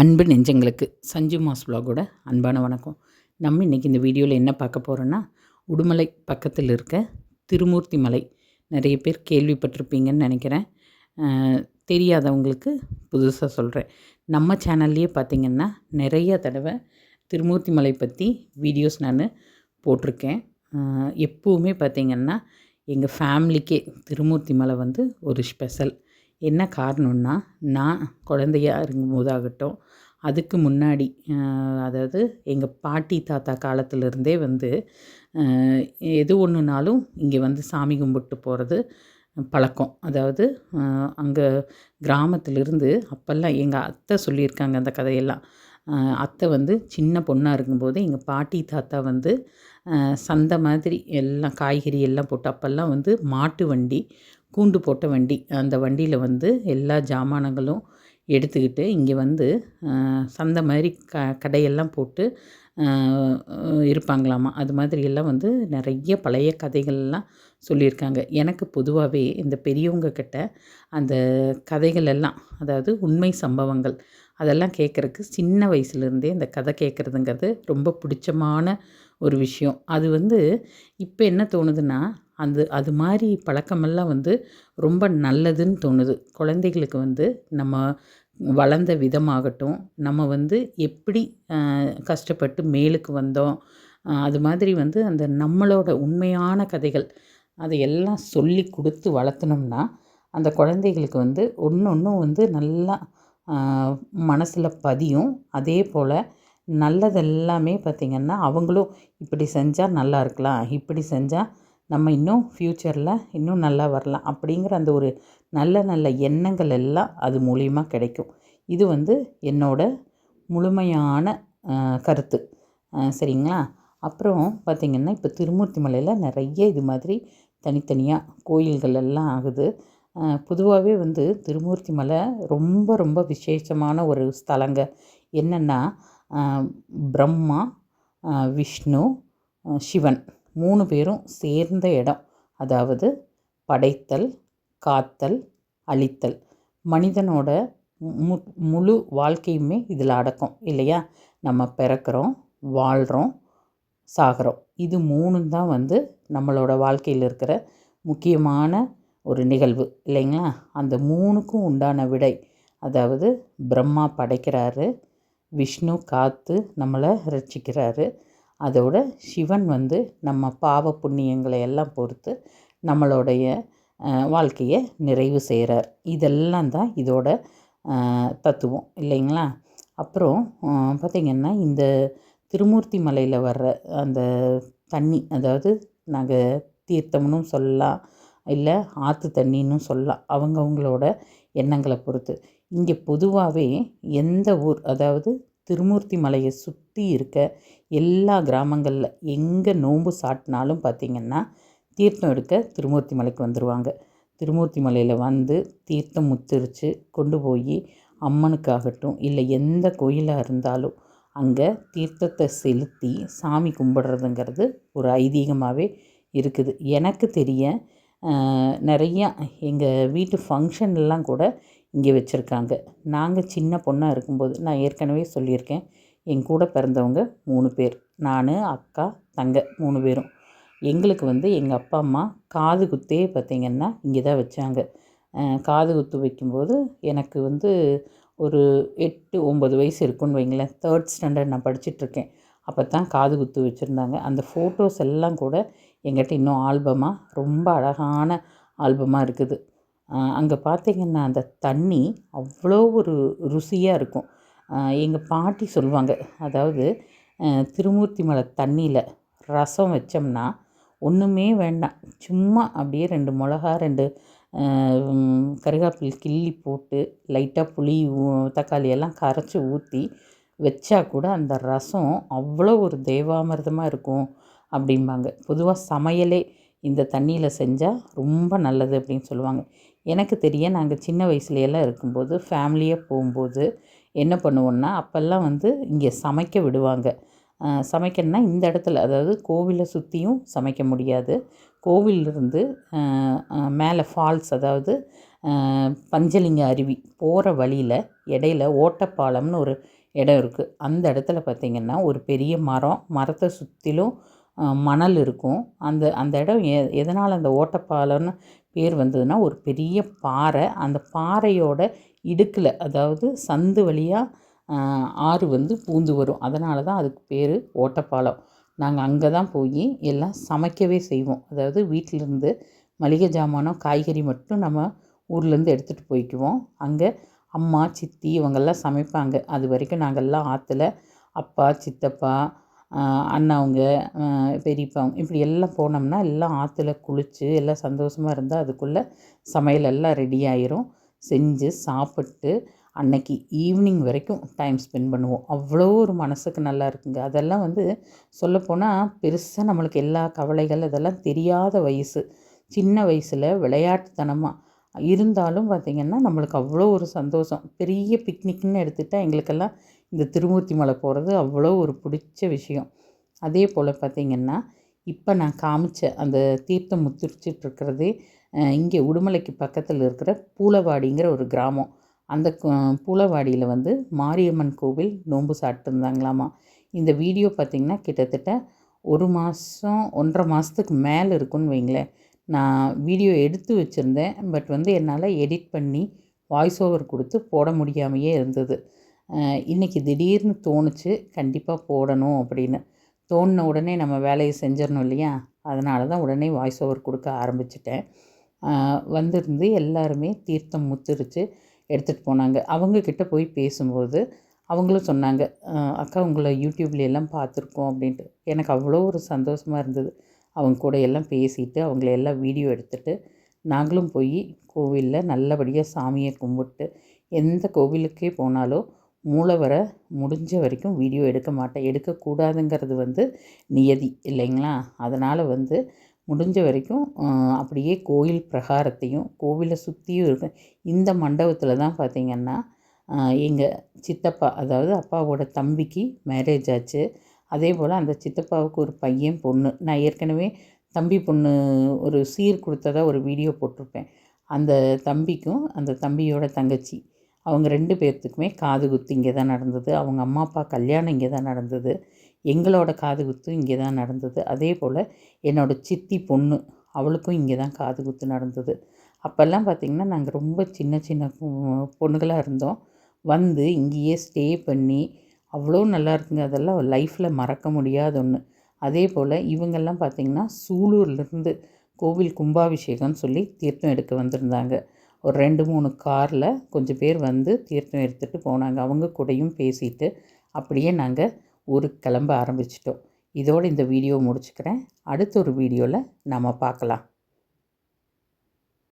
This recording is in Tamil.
அன்பு நெஞ்சங்களுக்கு சஞ்சு மாஸ் ப்ளாகோட அன்பான வணக்கம். நம்ம இன்றைக்கி இந்த வீடியோவில் என்ன பார்க்க போகிறோன்னா உடுமலை பக்கத்தில் இருக்க திருமூர்த்தி மலை. நிறைய பேர் கேள்விப்பட்டிருப்பீங்கன்னு நினைக்கிறேன். தெரியாதவங்களுக்கு புதுசாக சொல்கிறேன் நம்ம சேனல்லையே பார்த்திங்கன்னா நிறைய தடவை திருமூர்த்தி மலை பற்றி வீடியோஸ் நான் போட்டிருக்கேன். எப்போவுமே பார்த்திங்கன்னா எங்கள் ஃபேமிலிக்கே திருமூர்த்தி மலை வந்து ஒரு ஸ்பெஷல் என்ன காரணம்னா நான் குழந்தையா இருக்கும்போதாகட்டும் அதுக்கு முன்னாடி அதாவது எங்கள் பாட்டி தாத்தா காலத்துலேருந்தே வந்து எது ஒன்றுனாலும் இங்கே வந்து சாமி கும்பிட்டு போகிறது பழக்கம். அதாவது அங்கே கிராமத்திலிருந்து அப்போல்லாம் எங்கள் அத்தை சொல்லியிருக்காங்க அந்த கதையெல்லாம். அத்தை வந்து சின்ன பொண்ணாக இருக்கும்போது எங்கள் பாட்டி தாத்தா வந்து சந்தை மாதிரி எல்லாம் காய்கறி எல்லாம் போட்டு அப்போல்லாம் வந்து மாட்டு வண்டி கூண்டு போட்ட வண்டி. அந்த வண்டியில் வந்து எல்லா ஜாமானங்களும் எடுத்துக்கிட்டு இங்கே வந்து சந்த சந்தை மாதிரி க கடையெல்லாம் போட்டு இருப்பாங்களாமா. அது மாதிரி எல்லாம் வந்து நிறைய பழைய கதைகள்லாம் சொல்லியிருக்காங்க. எனக்கு பொதுவாகவே இந்த பெரியவங்க கிட்ட அந்த கதைகள் எல்லாம் அதாவது உண்மை சம்பவங்கள் அதெல்லாம் கேட்குறக்கு சின்ன வயசுலேருந்தே இந்த கதை கேட்குறதுங்கிறது ரொம்ப பிடிச்சமான ஒரு விஷயம். அது வந்து இப்போ என்ன தோணுதுன்னா அந்த அது மாதிரி பழக்கமெல்லாம் வந்து ரொம்ப நல்லதுன்னு தோணுது. குழந்தைகளுக்கு வந்து நம்ம வளர்ந்த விதமாகட்டும் நம்ம வந்து எப்படி கஷ்டப்பட்டு மேலுக்கு வந்தோம் அது மாதிரி வந்து அந்த நம்மளோட உண்மையான கதைகள் அதையெல்லாம் சொல்லி கொடுத்து வளர்த்துனோம்னா அந்த குழந்தைகளுக்கு வந்து ஒன்று ஒன்றும் வந்து நல்லா மனசில் பதியும். அதே போல் நல்லதெல்லாமே பார்த்திங்கன்னா அவங்களும் இப்படி செஞ்சால் நல்லா இருக்கலாம் இப்படி செஞ்சால் நம்ம இன்னும் ஃப்யூச்சரில் இன்னும் நல்லா வரலாம் அப்படிங்கிற அந்த ஒரு நல்ல நல்ல எண்ணங்கள் எல்லாம் அது மூலிமா கிடைக்கும். இது வந்து என்னோட முழுமையான கருத்து. சரிங்களா? அப்புறம் பார்த்திங்கன்னா இப்போ திருமூர்த்தி மலையில் நிறைய இது மாதிரி தனித்தனியாக கோயில்கள் எல்லாம் ஆகுது. பொதுவாகவே வந்து திருமூர்த்தி மலை ரொம்ப ரொம்ப விசேஷமான ஒரு ஸ்தலங்க. என்னென்னா பிரம்மா விஷ்ணு சிவன். மூணு பேரும் சேர்ந்த இடம். அதாவது படைத்தல் காத்தல் அழித்தல். மனிதனோட மு முழு வாழ்க்கையுமே இதில் அடக்கம் இல்லையா? நம்ம பிறக்கிறோம் வாழ்கிறோம் சாகிறோம். இது மூணும் தான் வந்து நம்மளோட வாழ்க்கையில் இருக்கிற முக்கியமான ஒரு நிகழ்வு இல்லைங்களா? அந்த மூணுக்கும் உண்டான விடை அதாவது பிரம்மா படைக்கிறாரு விஷ்ணு காத்து நம்மளை ரட்சிக்கிறாரு அதோட சிவன் வந்து நம்ம பாவ புண்ணியங்களை எல்லாம் பொறுத்து நம்மளுடைய வாழ்க்கையை நிறைவு செய்கிறார் இதெல்லாம் தான் இதோட தத்துவம். இல்லைங்களா? அப்புறம் பார்த்திங்கன்னா இந்த திருமூர்த்தி மலையில் வர்ற அந்த தண்ணி அதாவது நாங்கள் தீர்த்தம்னு சொல்லலாம் இல்லை ஆற்று தண்ணின்னு சொல்லலாம் அவங்கவுங்களோட எண்ணங்களை பொறுத்து. இங்கே பொதுவாகவே எந்த ஊர் அதாவது திருமூர்த்தி மலையை சுற்றி இருக்க எல்லா கிராமங்களில் எங்கே நோன்பு சாட்டினாலும் பார்த்திங்கன்னா தீர்த்தம் எடுக்க திருமூர்த்தி மலைக்கு வந்துடுவாங்க திருமூர்த்தி மலையில் வந்து தீர்த்தம் முத்திரிச்சு கொண்டு போய் அம்மனுக்காகட்டும் இல்லை எந்த கோயிலாக இருந்தாலும் அங்கே தீர்த்தத்தை செலுத்தி சாமி கும்பிடுறதுங்கிறது ஒரு ஐதீகமாகவே இருக்குது. எனக்கு தெரிய நிறையா எங்கள் வீட்டு ஃபங்க்ஷன்லாம் கூட இங்கே வச்சுருக்காங்க. நாங்கள் சின்ன பொண்ணாக இருக்கும்போது நான் ஏற்கனவே சொல்லியிருக்கேன் என் கூட பிறந்தவங்க மூணு பேர். நான் அக்கா தங்க மூணு பேரும். எங்களுக்கு வந்து எங்கள் அப்பா அம்மா காது குத்தே பார்த்திங்கன்னா இங்கே தான் வச்சாங்க. காது குத்து வைக்கும்போது எனக்கு வந்து ஒரு எட்டு ஒம்பது வயசு இருக்குன்னு வைங்களேன். தேர்ட் ஸ்டாண்டர்ட் நான் படிச்சுட்ருக்கேன். அப்போ தான் காது குத்து வச்சுருந்தாங்க. அந்த ஃபோட்டோஸ் எல்லாம் கூட எங்கிட்ட இன்னும் ஆல்பமாக ரொம்ப அழகான ஆல்பமாக இருக்குது. அங்கே பார்த்திங்கன்னா அந்த தண்ணி அவ்வளோ ஒரு ருசியாக இருக்கும். எங்கள் பாட்டி சொல்லுவாங்க. அதாவது திருமூர்த்தி மலை தண்ணியில் ரசம் வச்சோம்னா ஒன்றுமே வேண்டாம். சும்மா அப்படியே ரெண்டு மிளகா ரெண்டு கருகாப்பில் கருவேப்பிலை கிள்ளி போட்டு லைட்டாக புளி தக்காளி எல்லாம் கரைச்சி ஊற்றி வச்சா கூட அந்த ரசம் அவ்வளோ ஒரு தேவாமிர்தமாக இருக்கும் அப்படிம்பாங்க. பொதுவாக சமையலே இந்த தண்ணியில் செஞ்சால் ரொம்ப நல்லது அப்படின்னு சொல்லுவாங்க. எனக்கு தெரிய நாங்கள் சின்ன வயசுலையெல்லாம் இருக்கும்போது ஃபேமிலியாக போகும்போது என்ன பண்ணுவோன்னா அப்போல்லாம் வந்து இங்கே சமைக்க விடுவாங்க. சமைக்கணுன்னா சமைக்கணும்னா இந்த இடத்துல அதாவது கோவிலை சுற்றியும் சமைக்க முடியாது. கோவிலிருந்து மேலே ஃபால்ஸ் அதாவது பஞ்சலிங்க அருவி போகிற வழியில் இடையில ஓட்டப்பாலம்னு ஒரு இடம் இருக்குது அந்த இடத்துல பார்த்திங்கன்னா ஒரு பெரிய மரம் மரத்தை சுற்றிலும் மணல் இருக்கும். அந்த அந்த இடம் எ எதனால் அந்த ஓட்டப்பாலம்னு பேர் வந்ததுன்னா ஒரு பெரிய பாறை. அந்த பாறையோட இடுக்கில் அதாவது சந்து வழியாக ஆறு வந்து பூந்து வரும். அதனால தான் அதுக்கு பேர் ஓட்டப்பாலம். நாங்கள் அங்கே தான் போய் எல்லாம் சமைக்கவே செய்வோம். அதாவது வீட்டிலேருந்து மளிகை ஜாமானம் காய்கறி மட்டும் நம்ம ஊர்லேருந்து எடுத்துகிட்டு போய்க்குவோம். அங்கே அம்மா சித்தி இவங்கெல்லாம் சமைப்பாங்க. அது வரைக்கும் நாங்கள்லாம் ஆற்றுல அப்பா சித்தப்பா அண்ணாவுங்க அண்ணாவங்க பெரியப்பாவங்க இப்படி எல்லாம் போனோம்னா எல்லாம் ஆற்றுல குளித்து எல்லாம் சந்தோஷமாக இருந்தால் அதுக்குள்ளே சமையல் எல்லாம் ரெடி ஆயிரும். செஞ்சு சாப்பிட்டு அன்னைக்கு ஈவினிங் வரைக்கும் டைம் ஸ்பெண்ட் பண்ணுவோம். அவ்வளோ ஒரு மனசுக்கு நல்லா இருக்குங்க. அதெல்லாம் வந்து சொல்லப்போனால் பெருசாக நம்மளுக்கு எல்லா கவலைகள் அதெல்லாம் தெரியாத வயசு. சின்ன வயசில் விளையாட்டுத்தனமாக இருந்தாலும் பார்த்திங்கன்னா நம்மளுக்கு அவ்வளோ ஒரு சந்தோஷம். பெரிய பிக்னிக்னு எடுத்துட்டால் எங்களுக்கெல்லாம் இந்த திருமூர்த்தி மலை போகிறது அவ்வளோ ஒரு பிடிச்ச விஷயம். அதே போல் பார்த்திங்கன்னா இப்போ நான் காமிச்ச அந்த தீர்த்தம் முத்திரிச்சிட்ருக்கிறதே இங்கே உடுமலைக்கு பக்கத்தில் இருக்கிற பூலவாடிங்கிற ஒரு கிராமம். அந்த பூலவாடியில் வந்து மாரியம்மன் கோவில் நோன்பு சாப்பிட்டுருந்தாங்களாமா இந்த வீடியோ பார்த்திங்கன்னா கிட்டத்தட்ட ஒரு மாதம் ஒன்றரை மாதத்துக்கு மேலே இருக்குன்னு வைங்களேன். நான் வீடியோ எடுத்து வச்சுருந்தேன். பட் வந்து என்னால் எடிட் பண்ணி வாய்ஸ் ஓவர் கொடுத்து போட முடியாமையே இருந்தது. இன்றைக்கி இன்னைக்கு திடீர்னு தோணுச்சு கண்டிப்பாக போடணும் அப்படின்னு. தோணின உடனே நம்ம வேலையை செஞ்சிடணும் இல்லையா? அதனால தான் உடனே வாய்ஸ் ஓவர் கொடுக்க ஆரம்பிச்சிட்டேன். வந்திருந்து எல்லாருமே தீர்த்தம் முத்திருச்சு எடுத்துகிட்டு போனாங்க. அவங்கக்கிட்ட போய் பேசும்போது அவங்களும் சொன்னாங்க அக்கா உங்களை யூடியூப்ல எல்லாம் பார்த்துருக்கோம் அப்படின்ட்டு. எனக்கு அவ்வளோ ஒரு சந்தோஷமாக இருந்தது. அவங்க கூட எல்லாம் பேசிட்டு அவங்கள எல்லாம் வீடியோ எடுத்துட்டு நாங்களும் போய் கோவிலில் நல்லபடியாக சாமியை கும்பிட்டு எந்த கோவிலுக்கே போனாலும் மூலவரை முடிஞ்ச வரைக்கும் வீடியோ எடுக்க மாட்டேன். எடுக்கக்கூடாதுங்கிறது வந்து நியதி இல்லைங்களா? அதனால் வந்து முடிஞ்ச வரைக்கும் அப்படியே கோயில் பிரகாரத்தையும் கோவிலை சுற்றியும் இருக்கும். இந்த மண்டபத்தில் தான் பார்த்திங்கன்னா எங்கள் சித்தப்பா அதாவது அப்பாவோட தம்பிக்கு மேரேஜ் ஆச்சு. அதே போல் அந்த சித்தப்பாவுக்கு ஒரு பையன் பொண்ணு. நான் ஏற்கனவே தம்பி பொண்ணு ஒரு சீர் கொடுத்ததா ஒரு வீடியோ போட்டிருப்பேன். அந்த தம்பிக்கும் அந்த தம்பியோட தங்கச்சி அவங்க ரெண்டு பேர்த்துக்குமே காது குத்து இங்கே தான் நடந்தது. அவங்க அம்மா அப்பா கல்யாணம் இங்கே தான் நடந்தது. எங்களோட காது குத்து இங்கே தான் நடந்தது. அதே போல் என்னோடய சித்தி பொண்ணு அவளுக்கும் இங்கே தான் காது குத்து நடந்தது. அப்போல்லாம் பார்த்திங்கன்னா நாங்கள் ரொம்ப சின்ன சின்ன பொண்ணுகளாக இருந்தோம். வந்து இங்கேயே ஸ்டே பண்ணி அவ்வளோ நல்லா இருக்குங்க. அதெல்லாம் லைஃப்பில் மறக்க முடியாத ஒன்று அதே போல் இவங்கெல்லாம் பார்த்திங்கன்னா சூலூர்லேருந்து கோவில் கும்பாபிஷேகம்னு சொல்லி தீர்த்தம் எடுக்க வந்திருந்தாங்க. ஒரு ரெண்டு மூணு காரில் கொஞ்சம் பேர் வந்து தீர்த்தம் எடுத்துகிட்டு போனாங்க. அவங்க கூடயும் பேசிட்டு அப்படியே நாங்கள் ஊருக்கு கிளம்ப ஆரம்பிச்சிட்டோம். இதோடு இந்த வீடியோ முடிச்சுக்கிறேன். அடுத்த ஒரு வீடியோவில் நம்ம பார்க்கலாம்.